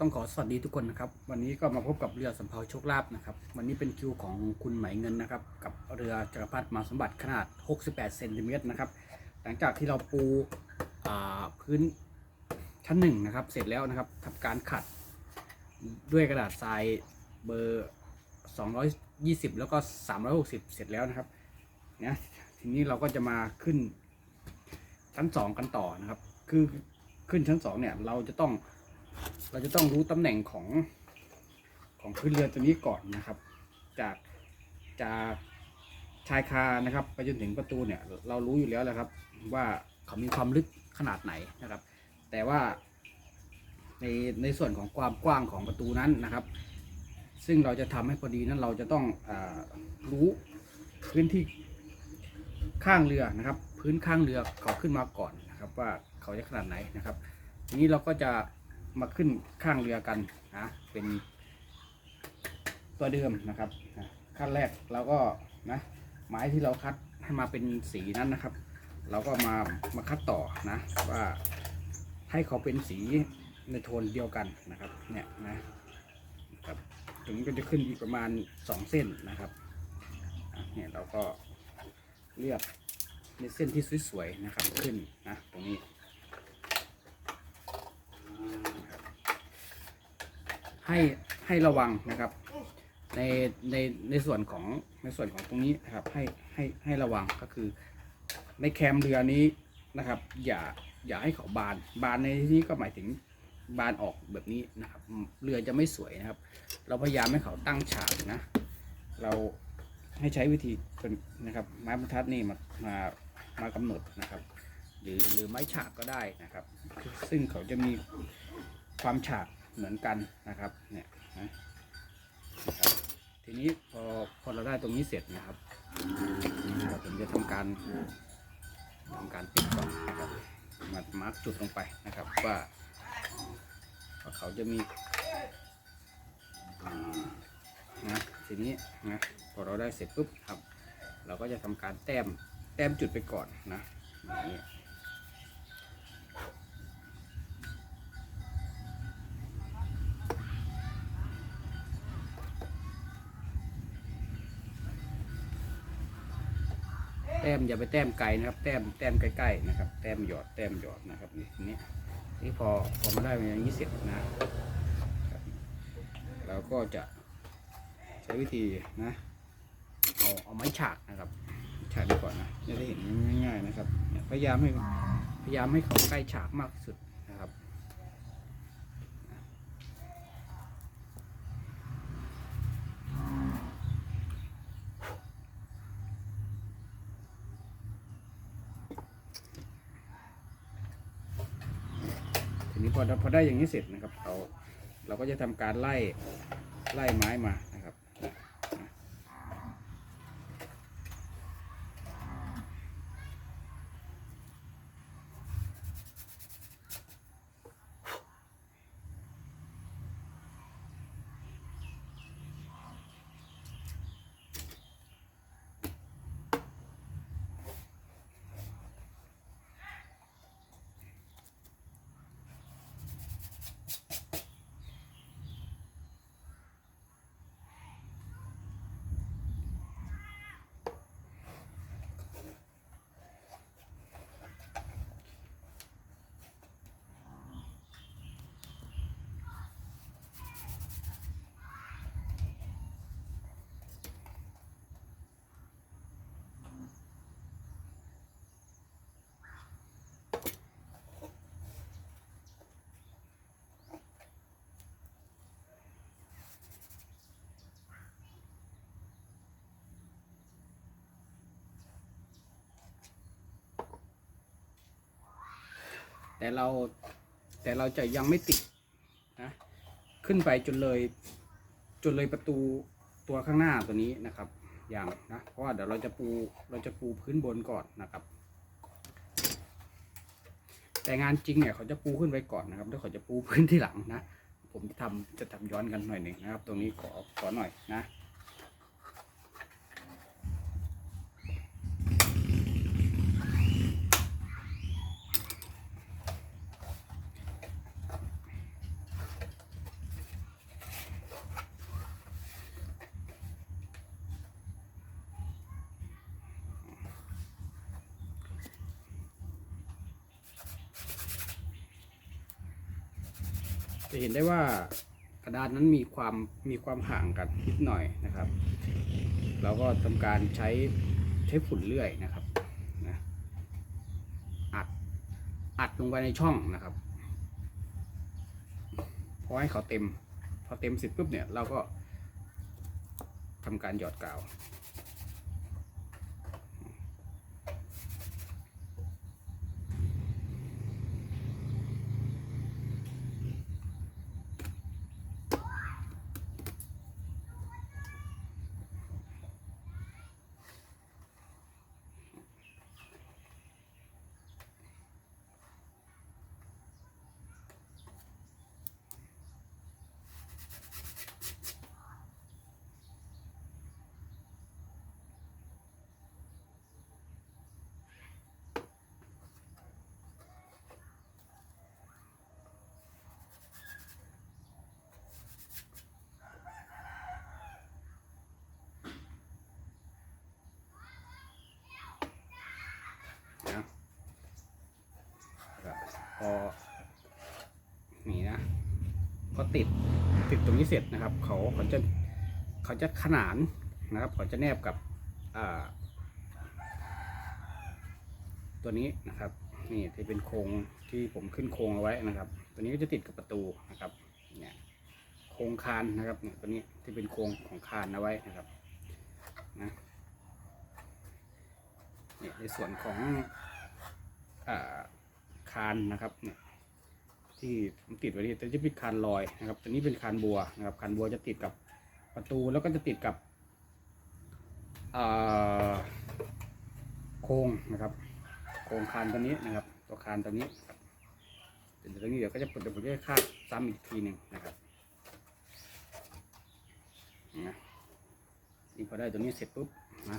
ต้องขอสวัสดีทุกคนนะครับ วันนี้ก็มาพบกับเรือสำเภาโชคลาภนะครับ วันนี้เป็นคิวของคุณไหมเงินนะครับ กับเรือจักรพรรดิมาสมบัติขนาด 68เซนติเมตรนะครับ หลังจากที่เราปูาพื้นชั้นหนึ่งนะครับ เสร็จแล้วนะครับทำการขัดด้วยกระดาษทรายเบอร์ 220 แล้วก็ 360 เสร็จแล้วนะครับเนี่ยทีนี้เราก็จะมาขึ้นชั้น 2 กันต่อนะครับ คือขึ้นชั้น2เนี่ยเราจะต้อง เราจะต้องรู้ตำแหน่งของของพื้นเรือตัวนี้ก่อนนะครับ จากจากชายคานะครับ ไปจนถึงประตูเนี่ยเรารู้อยู่แล้วแหละครับ ว่าเขามีความลึกขนาดไหนนะครับ แต่ว่าในในส่วนของความกว้างของประตูนั้นนะครับ ซึ่งเราจะทำให้พอดีนั้นเราจะต้องอรู้พื้นที่ข้างเรือนะครับ พื้นข้างเรือเขาขึ้นมาก่อนนะครับ ว่าเขาจะขนาดไหนนะครับ ทีนี้เราก็จะ มาขึ้นข้างเรือกันนะเป็นตัวเดิมนะครับขั้นแรกเราก็นะไม้ที่เราคัดให้มาเป็นสีนั้นนะครับ เราก็มามาคัดต่อนะว่าให้เขาเป็นสีในโทนเดียวกันนะครับเนี่ยนะครับถึงก็จะขึ้นอีกประมาณ 2 เส้นนะครับเนี่ยเราก็เลือกในเส้นที่สวยๆนะครับขึ้นนะตรงนี้ ให้ให้ระวังนะครับ ในในในส่วนของในส่วนของตรงนี้นะครับให้ให้ให้ระวังก็คือ ในแคมเรือนี้นะครับ อย่าอย่าให้เขาบาน บานในที่นี้ก็หมายถึงบานออกแบบนี้นะครับ เรือจะไม่สวยนะครับ เราพยายามให้เขาตั้งฉากนะ เราให้ใช้วิธีเป็นนะครับ ไม้บรรทัดนี่มามามากำหนดนะครับ หรือหรือไม้ฉากก็ได้นะครับ ซึ่งเขาจะมีความฉาก เหมือนกันนะครับ เนี่ยนะทีนี้พอพอเราได้ตรงนี้เสร็จนะครับเราถึงจะทำการทำการติดก่อนนะครับมามาร์กจุดลงไปนะครับว่าว่าเขาจะมีนะทีนี้นะพอเราได้เสร็จปุ๊บครับ เราก็จะทำการแต้มแต้มจุดไปก่อนนะอย่างนี้ อย่าไปแต้มไกลนะครับ แต้มแต้มใกล้ๆนะครับ แต้มหยอดแต้มหยอดนะครับนี่นี้นี่พอพอมาได้อย่างนี้เสร็จนะเราก็จะใช้วิธีนะเอาเอาไม้ฉากนะครับฉากดีก่อนนะจะได้เห็นง่าย ๆ นะครับ พยายามให้พยายามให้เขาใกล้ฉากมากที่สุดนะครับ ทีนี้พอพอได้อย่างนี้เสร็จนะครับเราเราก็จะทำการไล่ไล่ไม้มานะครับ แต่เราแต่เราจะยังไม่ติดนะขึ้นไปจนเลยจนเลยประตูตัวข้างหน้าตัวนี้นะครับอย่างนะเพราะว่าเดี๋ยวเราจะปูเราจะปูพื้นบนก่อนนะครับ แต่งานจริงเนี่ยเขาจะปูขึ้นไปก่อนนะครับแล้วเขาจะปูพื้นที่หลังนะ ผมทำจะทำย้อนกันหน่อยหนึ่งนะครับ ตรงนี้ขอขอหน่อยนะ จะเห็นได้ว่ากระดานนั้นมีความมีความห่างกันนิดหน่อยนะครับ เราก็ทำการใช้ใช้ฝุ่นเลื่อยนะครับนะอัดอัดลงไปในช่องนะครับพอให้เขาเต็ม พอเต็มเสร็จปุ๊บเนี่ยเราก็ทำการหยอดกาว พอนี่นะพอติดติดตรงนี้เสร็จนะครับ เขาเขาจะเขาจะขนานนะครับ เขาจะแนบกับตัวนี้นะครับ นี่ที่เป็นโครงที่ผมขึ้นโครงเอาไว้นะครับ ตัวนี้ก็จะติดกับประตูนะครับเนี่ยโครงคานนะครับเนี่ยตัวนี้ที่เป็นโครงของคานเอาไว้นะครับนะเนี่ยในส่วนของอา คานนะครับเนี่ยที่ผมติดไว้นี่ตัวนี้จะเป็นคานลอยนะครับตัวนี้เป็นคานบัวนะครับคานบัวจะติดกับประตูแล้วก็จะติดกับโครงนะครับ โครงคานตัวนี้นะครับ ตัวคานตัวนี้เดี๋ยวตัวนี้เดี๋ยวก็จะเปิดเดี๋ยวผมจะคาดซ้ำอีกทีหนึ่งนะครับนะนี่พอได้ตัวนี้เสร็จปุ๊บนะ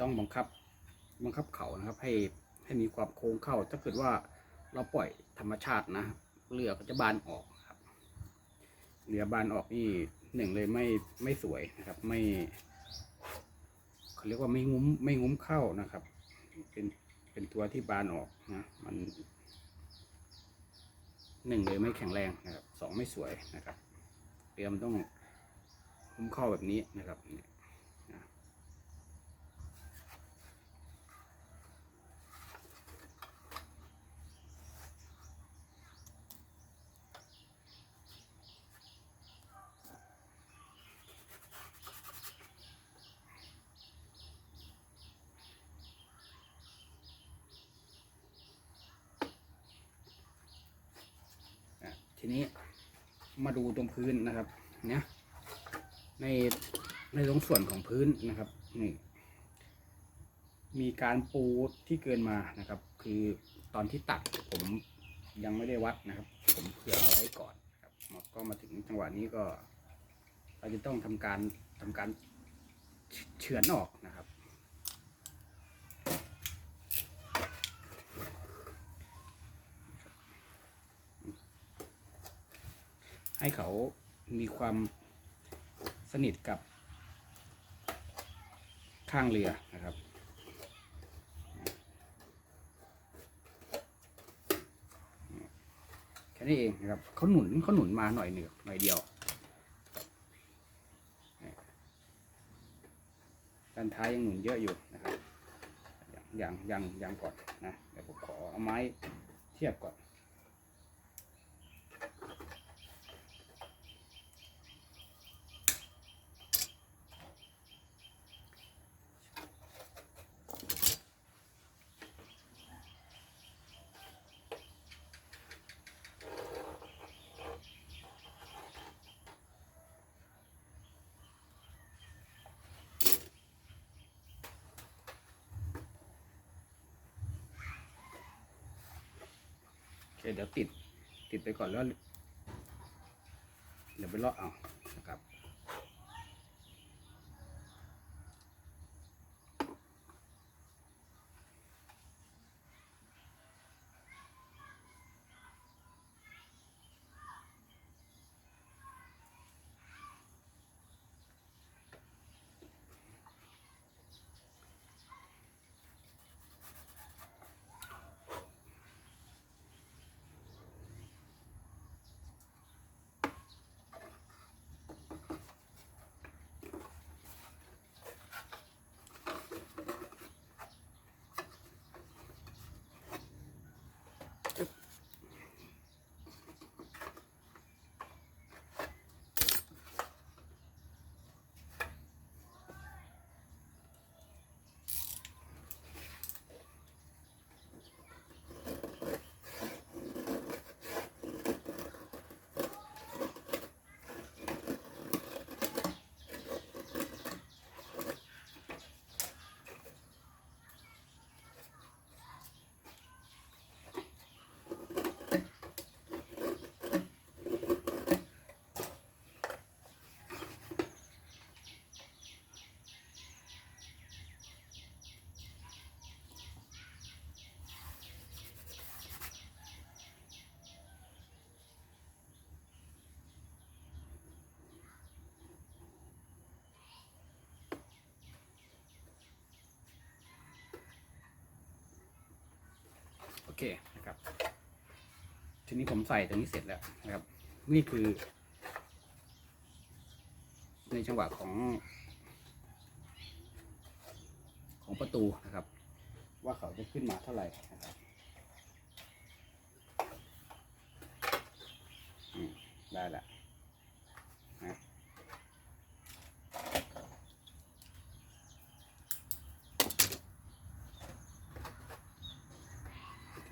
ต้องบังคับบังคับเขานะครับ ให้ให้มีความโค้งเข้า ถ้าเกิดว่าเราปล่อยธรรมชาตินะเรือก็จะบานออกครับเรือบานออกนี่หนึ่งเลยไม่ไม่สวยนะครับ ไม่เขาเรียกว่าไม่งุ้มไม่งุ้มเข้านะครับ เป็นเป็นตัวที่บานออกนะมันหนึ่งเลยไม่แข็งแรงนะครับสองไม่สวยนะครับเรือมันต้องงุ้มเข้าแบบนี้นะครับ ทีนี้มาดูตรงพื้นนะครับเนี่ยในในตรงส่วนของพื้นนะครับนี่มีการปูที่เกินมานะครับ คือตอนที่ตัดผมยังไม่ได้วัดนะครับ ผมเผื่อเอาไว้ก่อนนะครับมก็มาถึงจังหวะนี้ก็ เราจะต้องทำการทำการเฉือนออกนะครับ ให้เขามีความสนิทกับข้างเรือนะครับ แค่นี้เองนะครับเขาหนุนเขาหนุนมาหน่อยหนึ่งหน่อยเดียวด้านท้ายยังหนุนเยอะอยู่นะครับอยังอยังอยังยังก่อนนะเดี๋ยวผมขอเอาไม้เทียบก่อน เดี๋ยวติด ติดไปก่อนแล้ว เดี๋ยวไปเลาะเอา เคนะครับทีนี้ผมใส่ตรงนี้เสร็จแล้วนะครับ นี่คือ ในจังหวะของ ของประตูนะครับ ว่าเขาจะขึ้นมาเท่าไหร่นะครับอืมได้ละ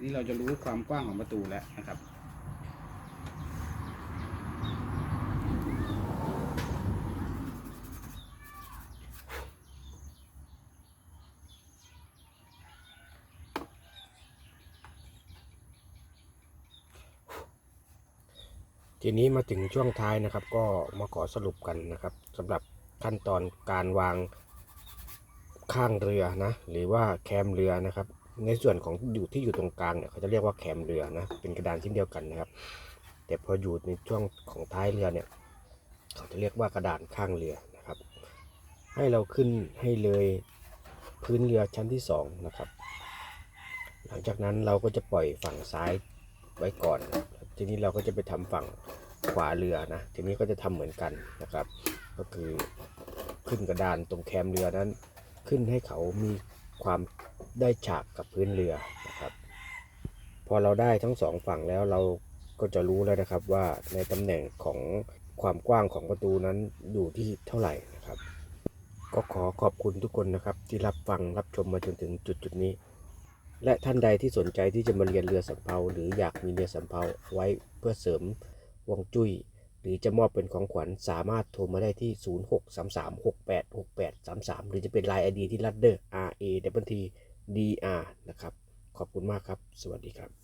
นี้เราจะรู้ความกว้างของประตูแล้วนะครับ ทีนี้มาถึงช่วงท้ายนะครับ ก็มาขอสรุปกันนะครับสำหรับขั้นตอนการวางข้างเรือนะ หรือว่าแคมเรือนะครับ ในส่วนของอยู่ที่อยู่ตรงกลางเนี่ยเขาจะเรียกว่าแคมเรือนะเป็นกระดานชิ้นเดียวกันนะครับ แต่พออยู่ในช่วงของท้ายเรือเนี่ยเขาจะเรียกว่ากระดานข้างเรือนะครับ ให้เราขึ้นให้เลยพื้นเรือชั้นที่สองนะครับหลังจากนั้นเราก็จะปล่อยฝั่งซ้ายไว้ก่อน ทีนี้เราก็จะไปทำฝั่งขวาเรือนะ ทีนี้ก็จะทำเหมือนกันนะครับ ก็คือขึ้นกระดานตรงแคมเรือนั้น ขึ้นให้เขามี ความได้ฉากกับพื้นเรือนะครับ พอเราได้ทั้งสองฝั่งแล้วเราก็จะรู้แล้วนะครับว่าในตำแหน่งของความกว้างของประตูนั้นอยู่ที่เท่าไหร่นะครับ ก็ขอขอบคุณทุกคนนะครับ ที่รับฟังรับชมมาจนถึงจุดจุดนี้ และท่านใดที่สนใจที่จะมาเรียนเรือสำเภาหรืออยากมีเรือสำเภาไว้เพื่อเสริมวงจุ้ย หรือจะมอบเป็นของขวัญสามารถโทรมาได้ที่ 0633686833 หรือจะเป็นไลน์ไอดีที่ Ladder R A W T D R นะครับ ขอบคุณมากครับ สวัสดีครับ